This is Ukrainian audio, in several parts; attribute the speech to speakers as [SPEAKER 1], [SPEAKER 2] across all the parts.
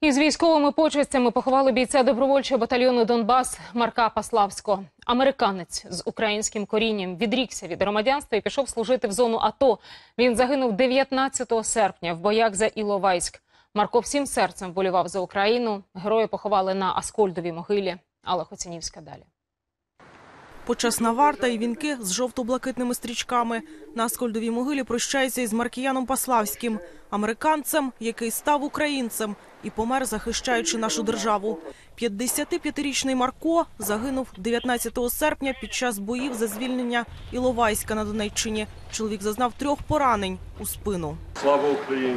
[SPEAKER 1] Із військовими почестями поховали бійця добровольчого батальйону Донбас Марка Паславського. Американець з українським корінням відрікся від громадянства і пішов служити в зону АТО. Він загинув 19 серпня в боях за Іловайськ. Марко всім серцем вболівав за Україну. Герої поховали на Аскольдовій могилі. Алла Хоцінівська далі.
[SPEAKER 2] Почесна варта і вінки з жовто-блакитними стрічками. На Аскольдовій могилі прощається із Маркіяном Паславським, американцем, який став українцем і помер, захищаючи нашу державу. 55-річний Марко загинув 19 серпня під час боїв за звільнення Іловайська на Донеччині. Чоловік зазнав трьох поранень у спину.
[SPEAKER 3] Слава Україні!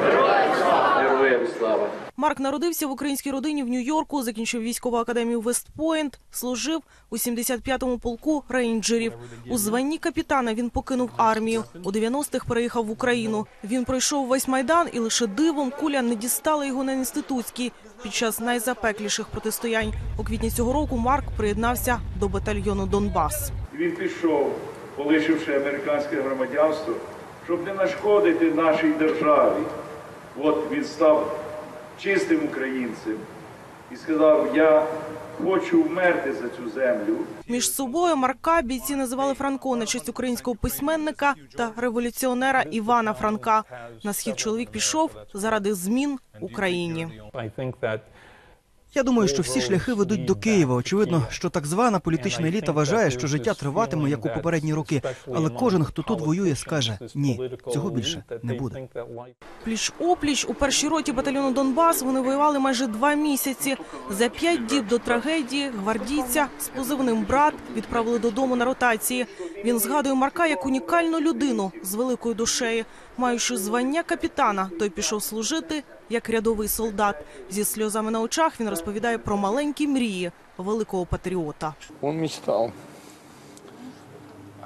[SPEAKER 3] Героям слава!
[SPEAKER 2] Марк народився в українській родині в Нью-Йорку, закінчив військову академію Вестпойнт, служив у 75-му полку рейнджерів. У званні капітана він покинув армію. У 90-х переїхав в Україну. Він пройшов весь майдан, і лише дивом куля не дістала його на інститутській. Під час найзапекліших протистоянь у квітні цього року Марк приєднався до батальйону Донбас.
[SPEAKER 3] Він пішов, полишивши американське громадянство, щоб не нашкодити нашій державі. От він став чистим українцем і сказав: Я хочу вмерти за цю землю.
[SPEAKER 2] Між собою Марка бійці називали Франко на честь українського письменника та революціонера Івана Франка. На схід чоловік пішов заради змін Україні.
[SPEAKER 4] Я думаю, що всі шляхи ведуть до Києва. Очевидно, що так звана політична еліта вважає, що життя триватиме як у попередні роки. Але кожен, хто тут воює, скаже ні, цього більше не буде.
[SPEAKER 2] Пліч опліч у першій роті батальйону Донбас вони воювали майже два місяці. За п'ять діб до трагедії гвардійця з позивним брат відправили додому на ротації. Він згадує Марка як унікальну людину з великою душею. Маючи звання капітана, той пішов служити як рядовий солдат. Зі сльозами на очах він розповідає про маленькі мрії великого патріота.
[SPEAKER 5] Он мечтал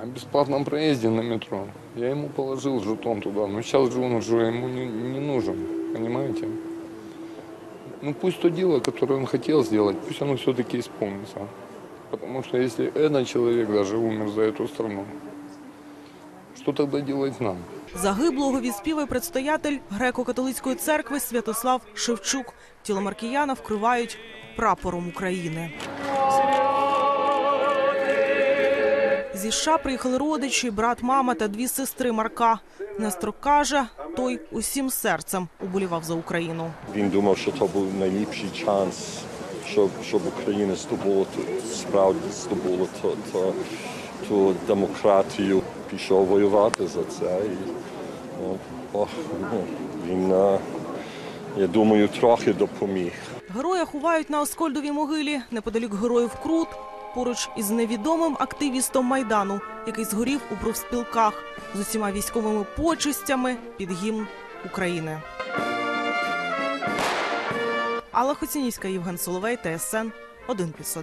[SPEAKER 5] о бесплатном проезде на метро. Я ему положил жетон туда, но сейчас же он уже ему не, не нужен, понимаете? Ну пусть то дело, которое он хотел сделать, пусть оно все-таки исполнится. Потому что если этот человек даже умер за эту страну, что тогда делать нам?
[SPEAKER 2] Загиблого відспіває предстоятель греко-католицької церкви Святослав Шевчук. Тіло Маркіяна вкривають прапором України. Зі США приїхали родичі, брат, мама та дві сестри Марка. Нестор каже, той усім серцем уболівав за Україну.
[SPEAKER 6] Він думав, що то був найліпший шанс, щоб, щоб Україна здобула справді здобула ту, ту, ту демократію. Пішов воювати за це. І, ну, ну, він, е, я думаю, трохи допоміг.
[SPEAKER 2] Героя ховають на Оскольдовій могилі неподалік героїв Крут, поруч із невідомим активістом майдану, який згорів у профспілках з усіма військовими почестями під гімн України. Алла Хоцінівська, Євген Соловей, ТСН 1+,1.